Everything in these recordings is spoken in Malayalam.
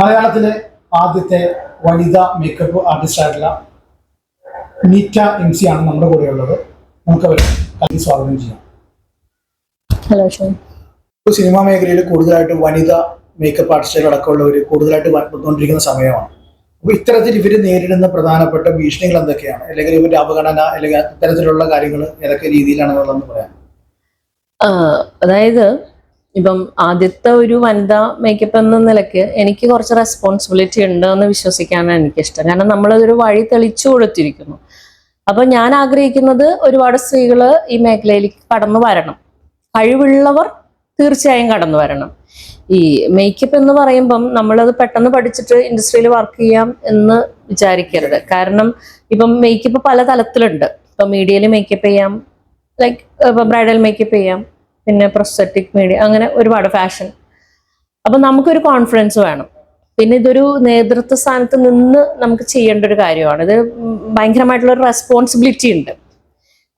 മലയാളത്തിലെ ആദ്യത്തെ വനിതാ മേക്കപ്പ് ആർട്ടിസ്റ്റ് ആയിട്ടുള്ള നീറ്റ എം സി ആണ് നമ്മുടെ കൂടെ ഉള്ളത് നമുക്ക് അവരെ കല്ലി സ്വാഗതം ചെയ്യാം. ഹലോ ഇപ്പോൾ സിനിമാ മേഖലയിൽ കൂടുതലായിട്ട് വനിതാ മേക്കപ്പ് ആർട്ടിസ്റ്റുകൾ അടക്കമുള്ളവർ കൂടുതലായിട്ട് വന്നുകൊണ്ടിരിക്കുന്ന സമയമാണ്. അപ്പോൾ ഇത്തരത്തിൽ ഇവർ നേരിടുന്ന പ്രധാനപ്പെട്ട ഭീഷണികൾ എന്തൊക്കെയാണ്? അല്ലെങ്കിൽ ഇവരുടെ അവഗണന അല്ലെങ്കിൽ ഇത്തരത്തിലുള്ള കാര്യങ്ങൾ ഏതൊക്കെ രീതിയിലാണെന്നുള്ളതെന്ന് പറയാം. അതായത് ഇപ്പം ആദ്യത്തെ ഒരു വനിതാ മേക്കപ്പ് എന്ന നിലയ്ക്ക് എനിക്ക് കുറച്ച് റെസ്പോൺസിബിലിറ്റി ഉണ്ട് എന്ന് വിശ്വസിക്കാനാണ് എനിക്കിഷ്ടം. കാരണം നമ്മളതൊരു വഴി തെളിച്ചു കൊടുത്തിരിക്കുന്നു. അപ്പൊ ഞാൻ ആഗ്രഹിക്കുന്നത് ഒരുപാട് സ്ത്രീകൾ ഈ മേഖലയിലേക്ക് കടന്നു വരണം. കഴിവുള്ളവർ തീർച്ചയായും കടന്നു വരണം. ഈ മേക്കപ്പ് എന്ന് പറയുമ്പം നമ്മളത് പെട്ടെന്ന് പഠിച്ചിട്ട് ഇൻഡസ്ട്രിയിൽ വർക്ക് ചെയ്യാം എന്ന് വിചാരിക്കരുത്. കാരണം ഇപ്പം മേക്കപ്പ് പല തലത്തിലുണ്ട്. ഇപ്പം മീഡിയയിൽ മേക്കപ്പ് ചെയ്യാം. ലൈക്ക് ബ്രൈഡൽ മേക്കപ്പ് ചെയ്യാം. പിന്നെ പ്രൊസ്തറ്റിക് മീഡിയ അങ്ങനെ ഒരുപാട് ഫാഷൻ അപ്പം നമുക്കൊരു കോൺഫിഡൻസ് വേണം. പിന്നെ ഇതൊരു നേതൃത്വ സ്ഥാനത്ത് നിന്ന് നമുക്ക് ചെയ്യേണ്ട ഒരു കാര്യമാണ്. ഇത് ഭയങ്കരമായിട്ടുള്ള ഒരു റെസ്പോൺസിബിലിറ്റി ഉണ്ട്.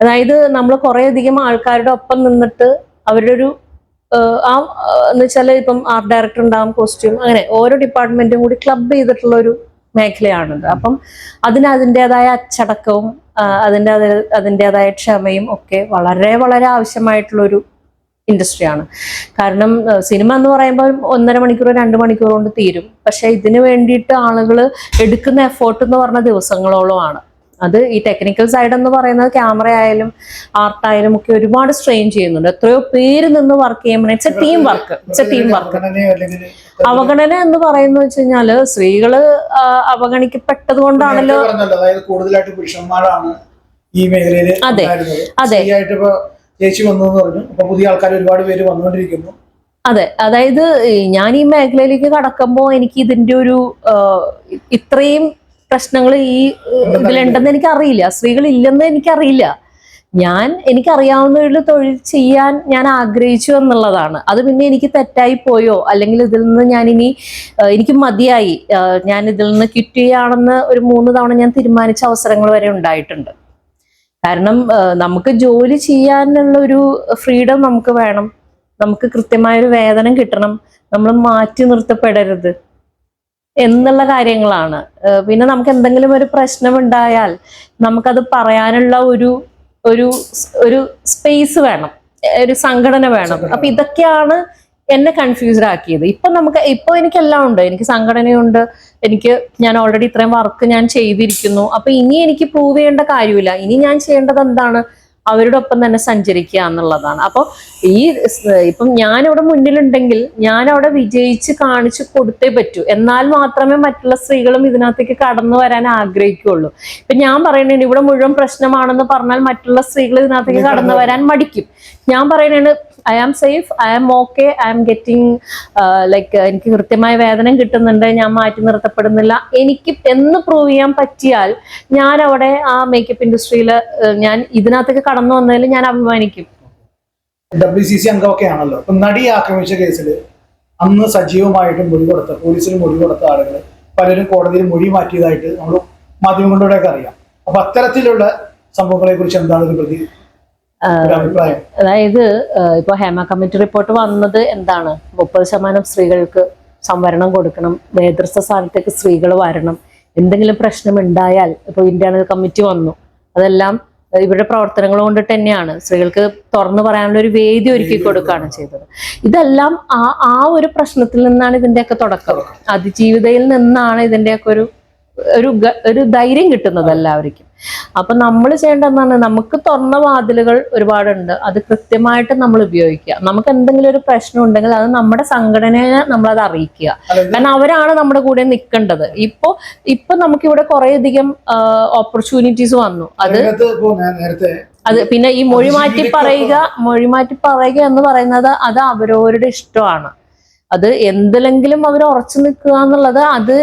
അതായത് നമ്മൾ കുറേ അധികം ആൾക്കാരുടെ ഒപ്പം നിന്നിട്ട് അവരുടെ ഒരു ആ എന്ന് വെച്ചാൽ ഇപ്പം ആർട്ട് ഡയറക്ടർ ഉണ്ടാവും കോസ്റ്റ്യൂം അങ്ങനെ ഓരോ ഡിപ്പാർട്ട്മെന്റും കൂടി ക്ലബ് ചെയ്തിട്ടുള്ള ഒരു മേഖലയാണിത് അപ്പം അതിന് അതിന്റെതായ അച്ചടക്കവും അതിന്റെ അത് അതിന്റെതായ ക്ഷമയും ഒക്കെ വളരെ വളരെ ആവശ്യമായിട്ടുള്ളൊരു ഇൻഡസ്ട്രിയാണ്. കാരണം സിനിമ എന്ന് പറയുമ്പോൾ ഒന്നര മണിക്കൂർ രണ്ട് മണിക്കൂർ കൊണ്ട് തീരും. പക്ഷെ ഇതിന് വേണ്ടിയിട്ട് ആളുകൾ എടുക്കുന്ന എഫേർട്ട് എന്ന് പറഞ്ഞ ദിവസങ്ങളോളമാണ്. അത് ഈ ടെക്നിക്കൽ സൈഡ് എന്ന് പറയുന്നത് ക്യാമറ ആയാലും ആർട്ടായാലും ഒക്കെ ഒരുപാട് സ്ട്രെയിൻ ചെയ്യുന്നുണ്ട്. എത്രയോ പേര് നിന്ന് വർക്ക് ചെയ്യുമ്പോൾ it's a team work. It's a team work. അവഗണന എന്ന് പറയുന്നത് വെച്ച് കഴിഞ്ഞാൽ സ്ത്രീകൾ അവഗണിക്കപ്പെട്ടത് കൊണ്ടാണല്ലോ കൂടുതലായിട്ട് പുരുഷന്മാരാണ് ഈ മേഖലയിൽ അതെ, അതെ. ചേച്ചി വന്നു എന്ന് പറഞ്ഞു. അപ്പൊ പുതിയ ആൾക്കാർ ഒരുപാട് പേര് വന്നുകൊണ്ടിരിക്കുന്നു. അതെ അതായത് ഞാൻ ഈ മേഖലയിലേക്ക് കടക്കുമ്പോൾ എനിക്ക് ഇതിന്റെ ഒരു ഇത്രയും പ്രശ്നങ്ങൾ ഈ ഇതിലുണ്ടെന്ന് എനിക്കറിയില്ല. സ്ത്രീകൾ ഇല്ലെന്ന് എനിക്കറിയില്ല. ഞാൻ എനിക്കറിയാവുന്ന ഒരു തൊഴിൽ ചെയ്യാൻ ഞാൻ ആഗ്രഹിച്ചു എന്നുള്ളതാണ്. അത് പിന്നെ എനിക്ക് തെറ്റായി പോയോ? അല്ലെങ്കിൽ ഇതിൽ നിന്ന് ഞാൻ ഇനി എനിക്ക് മതിയായി? ഞാൻ ഇതിൽ നിന്ന് ക്വിറ്റ് ചെയ്യാണെന്ന് ഒരു മൂന്ന് തവണ ഞാൻ തീരുമാനിച്ച അവസരങ്ങൾ വരെ ഉണ്ടായിട്ടുണ്ട്. കാരണം നമുക്ക് ജോലി ചെയ്യാനുള്ള ഒരു ഫ്രീഡം നമുക്ക് വേണം. നമുക്ക് കൃത്യമായ ഒരു വേതനം കിട്ടണം. നമ്മൾ മാറ്റി നിർത്തപ്പെടരുത് എന്നുള്ള കാര്യങ്ങളാണ്. പിന്നെ നമുക്ക് എന്തെങ്കിലും ഒരു പ്രശ്നം ഉണ്ടായാൽ നമുക്കത് പറയാനുള്ള ഒരു ഒരു ഒരു സ്പേസ് വേണം. ഒരു സംഘടന വേണം. അപ്പൊ ഇതൊക്കെയാണ് എന്നെ കൺഫ്യൂസ്ഡ് ആക്കിയത്. ഇപ്പൊ നമുക്ക് ഇപ്പൊ എനിക്ക് എല്ലാം ഉണ്ട്. എനിക്ക് സംഘടനയുണ്ട്. എനിക്ക് ഞാൻ ഓൾറെഡി ഇത്രയും വർക്ക് ഞാൻ ചെയ്തിരിക്കുന്നു. അപ്പൊ ഇനി എനിക്ക് പ്രൂവ് ചെയ്യേണ്ട കാര്യമില്ല. ഇനി ഞാൻ ചെയ്യേണ്ടത് എന്താണ്? അവരുടെ ഒപ്പം തന്നെ സഞ്ചരിക്കുക എന്നുള്ളതാണ്. അപ്പോൾ ഈ ഇപ്പം ഞാൻ അവിടെ മുന്നിലുണ്ടെങ്കിൽ ഞാൻ അവിടെ വിജയിച്ച് കാണിച്ചു കൊടുത്തേ പറ്റൂ. എന്നാൽ മാത്രമേ മറ്റുള്ള സ്ത്രീകളും ഇതിനകത്തേക്ക് കടന്നു വരാൻ ആഗ്രഹിക്കുകയുള്ളൂ. ഇപ്പൊ ഞാൻ പറയുന്നുണ്ട് ഇവിടെ മുഴുവൻ പ്രശ്നമാണെന്ന് പറഞ്ഞാൽ മറ്റുള്ള സ്ത്രീകൾ ഇതിനകത്തേക്ക് കടന്നു വരാൻ മടിക്കും. ഞാൻ പറയുന്നത് I am safe I am okay I am getting like എനിക്ക് കൃത്യമായ വേതനം കിട്ടുന്നുണ്ട് ഞാൻ മാറ്റി നിർത്തപ്പെടുന്നില്ല. എനിക്ക് എന്ന് പ്രൂവ് ചെയ്യാൻ പറ്റിയാൽ ഞാൻ അവിടെ ആ മേക്കപ്പ് ഇൻഡസ്ട്രിയിൽ ഞാൻ ഇതിനകത്തേക്ക് കടന്നു വന്നതിൽ ഞാൻ അഭിമാനിക്കും. ഡബ്ല്യു സി സി അംഗമൊക്കെ ആണല്ലോ. ഇപ്പൊ നടി ആക്രമിച്ച കേസിൽ അന്ന് സജീവമായിട്ട് മൊഴി കൊടുത്ത പോലീസിന് മൊഴി കൊടുത്ത ആളുകൾ പലരും കോടതിയിൽ മൊഴി മാറ്റിയതായിട്ട് നമ്മൾ മാധ്യമങ്ങളിലൂടെയൊക്കെ അറിയാം. അപ്പൊ അത്തരത്തിലുള്ള സംഭവങ്ങളെ കുറിച്ച് എന്താണ് പ്രതി അതായത് ഇപ്പൊ ഹേമ കമ്മിറ്റി റിപ്പോർട്ട് വന്നത് എന്താണ്? മുപ്പത് ശതമാനം സ്ത്രീകൾക്ക് സംവരണം കൊടുക്കണം നേതൃത്വ സ്ഥാനത്തേക്ക് സ്ത്രീകൾ വരണം. എന്തെങ്കിലും പ്രശ്നം ഉണ്ടായാൽ ഇപ്പൊ ഇന്റേണൽ കമ്മിറ്റി വന്നു. അതെല്ലാം ഇവരുടെ പ്രവർത്തനങ്ങൾ കൊണ്ടിട്ട് തന്നെയാണ്. സ്ത്രീകൾക്ക് തുറന്നു പറയാനുള്ള ഒരു വേദി ഒരുക്കി കൊടുക്കുകയാണ് ചെയ്തത്. ഇതെല്ലാം ആ ആ ഒരു പ്രശ്നത്തിൽ നിന്നാണ് ഇതിന്റെയൊക്കെ തുടക്കം. അതിജീവിതയിൽ നിന്നാണ് ഇതിന്റെയൊക്കെ ഒരു ഒരു ഒരു ധൈര്യം കിട്ടുന്നത് എല്ലാവർക്കും. അപ്പൊ നമ്മൾ ചെയ്യേണ്ട എന്താണ് നമുക്ക് തുറന്ന വാതിലുകൾ ഒരുപാടുണ്ട്. അത് കൃത്യമായിട്ട് നമ്മൾ ഉപയോഗിക്കുക. നമുക്ക് എന്തെങ്കിലും ഒരു പ്രശ്നം ഉണ്ടെങ്കിൽ അത് നമ്മുടെ സംഘടനയെ നമ്മൾ അത്. അറിയിക്കുക കാരണം അവരാണ് നമ്മുടെ കൂടെ നിൽക്കേണ്ടത്. ഇപ്പോ ഇപ്പൊ നമുക്ക് ഇവിടെ കുറെ അധികം ഓപ്പർച്യൂണിറ്റീസ് വന്നു. അത് അത് പിന്നെ ഈ മൊഴി മാറ്റി പറയുക മൊഴി മാറ്റി പറയുക എന്ന് പറയുന്നത് അത് അവരവരുടെ ഇഷ്ടമാണ്. അത് എന്തിലെങ്കിലും അവർ ഉറച്ചു നിൽക്കുക എന്നുള്ളത് അത്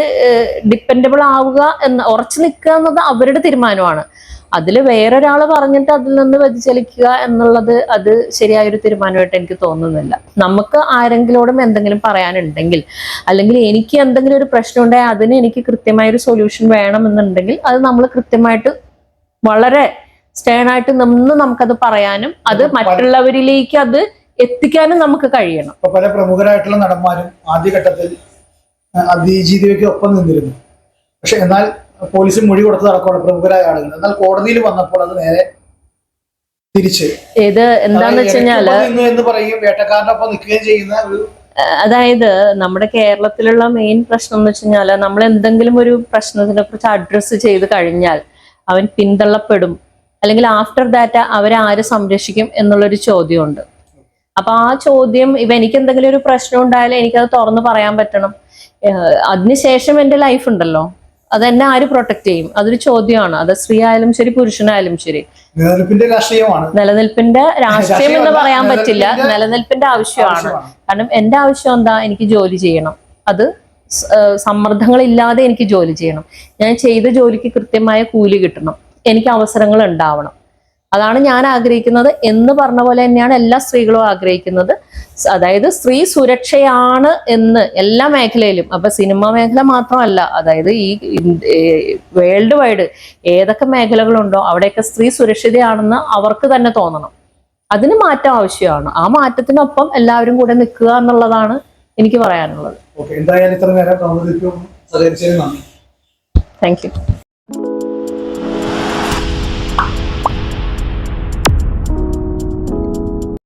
ഡിപ്പെൻഡബിൾ ആവുക എന്ന് ഉറച്ചു നിൽക്കുക എന്നത് അവരുടെ തീരുമാനമാണ്. അതിൽ വേറൊരാൾ പറഞ്ഞിട്ട് അതിൽ നിന്ന് വ്യതിചലിക്കുക എന്നുള്ളത് അത് ശരിയായൊരു തീരുമാനമായിട്ട് എനിക്ക് തോന്നുന്നില്ല. നമുക്ക് ആരെങ്കിലോടും എന്തെങ്കിലും പറയാനുണ്ടെങ്കിൽ അല്ലെങ്കിൽ എനിക്ക് എന്തെങ്കിലും ഒരു പ്രശ്നം ഉണ്ടെങ്കിൽ അതിന് എനിക്ക് കൃത്യമായൊരു സൊല്യൂഷൻ വേണമെന്നുണ്ടെങ്കിൽ അത് നമ്മൾ കൃത്യമായിട്ട് വളരെ സ്റ്റേൺ ആയിട്ട് നിന്ന് നമുക്കത് പറയാനും അത് മറ്റുള്ളവരിലേക്ക് അത് എത്തിക്കാനും നമുക്ക് കഴിയണം. ഇപ്പൊ പല പ്രമുഖരായിട്ടുള്ള നടന്മാരും ആദ്യഘട്ടത്തിൽ അതിജീവിതയ്ക്ക് ഒപ്പം നിന്നിരുന്നു. പക്ഷെ എന്നാൽ പോലീസിൽ മൊഴി കൊടുത്തത് അടക്കമുള്ള പ്രമുഖരായ ആളുകൾ. എന്നാൽ കോടതിയിൽ വന്നപ്പോൾ അത് നേരെ തിരിച്ച്. ഇത് എന്താന്ന് വെച്ച് കഴിഞ്ഞാൽ ഇടയ്ക്കൊപ്പം നിന്നു എന്ന് പറയുകയും വേട്ടക്കാരനൊപ്പം നിൽക്കുകയും ചെയ്യുന്ന ഒരു അതായത് നമ്മുടെ കേരളത്തിലുള്ള മെയിൻ പ്രശ്നം എന്ന് വെച്ച് കഴിഞ്ഞാൽ നമ്മൾ എന്തെങ്കിലും ഒരു പ്രശ്നത്തിനെ കുറിച്ച് അഡ്രസ്സ് ചെയ്ത് കഴിഞ്ഞാൽ അവൻ പിന്തള്ളപ്പെടും. അല്ലെങ്കിൽ ആഫ്റ്റർ ദാറ്റ് അവരെ ആര് സംരക്ഷിക്കും എന്നുള്ളൊരു ചോദ്യമുണ്ട്. അപ്പൊ ആ ചോദ്യം ഇവ എനിക്ക് എന്തെങ്കിലും ഒരു പ്രശ്നം ഉണ്ടായാലും എനിക്കത് തുറന്നു പറയാൻ പറ്റണം. അതിനുശേഷം എന്റെ ലൈഫ് ഉണ്ടല്ലോ. അത് എന്നെ ആര് പ്രൊട്ടക്ട് ചെയ്യും? അതൊരു ചോദ്യമാണ്. അത് സ്ത്രീ ആയാലും ശരി പുരുഷനായാലും ശരി. നിലനിൽപ്പിന്റെ രാഷ്ട്രീയമാണ്. നിലനിൽപ്പിന്റെ രാഷ്ട്രീയം എന്ന് പറയാൻ പറ്റില്ല. നിലനിൽപ്പിന്റെ ആവശ്യമാണ്. കാരണം എന്റെ ആവശ്യം എന്താ? എനിക്ക് ജോലി ചെയ്യണം. അത് സമ്മർദ്ദങ്ങളില്ലാതെ എനിക്ക് ജോലി ചെയ്യണം. ഞാൻ ചെയ്ത ജോലിക്ക് കൃത്യമായ കൂലി കിട്ടണം. എനിക്ക് അവസരങ്ങൾ ഉണ്ടാവണം. അതാണ് ഞാൻ ആഗ്രഹിക്കുന്നത് എന്ന് പറഞ്ഞ പോലെ തന്നെയാണ് എല്ലാ സ്ത്രീകളും ആഗ്രഹിക്കുന്നത്. അതായത് സ്ത്രീ സുരക്ഷയാണ് എന്ന് എല്ലാ മേഖലയിലും അപ്പൊ സിനിമ മേഖല മാത്രമല്ല അതായത് ഈ വേൾഡ് വൈഡ് ഏതൊക്കെ മേഖലകളുണ്ടോ അവിടെയൊക്കെ സ്ത്രീ സുരക്ഷിതയാണെന്ന് അവർക്ക് തന്നെ തോന്നണം. അതിന് മാറ്റം ആവശ്യമാണ്. ആ മാറ്റത്തിനൊപ്പം എല്ലാവരും കൂടെ നിൽക്കുക എന്നുള്ളതാണ് എനിക്ക് പറയാനുള്ളത്. Thank you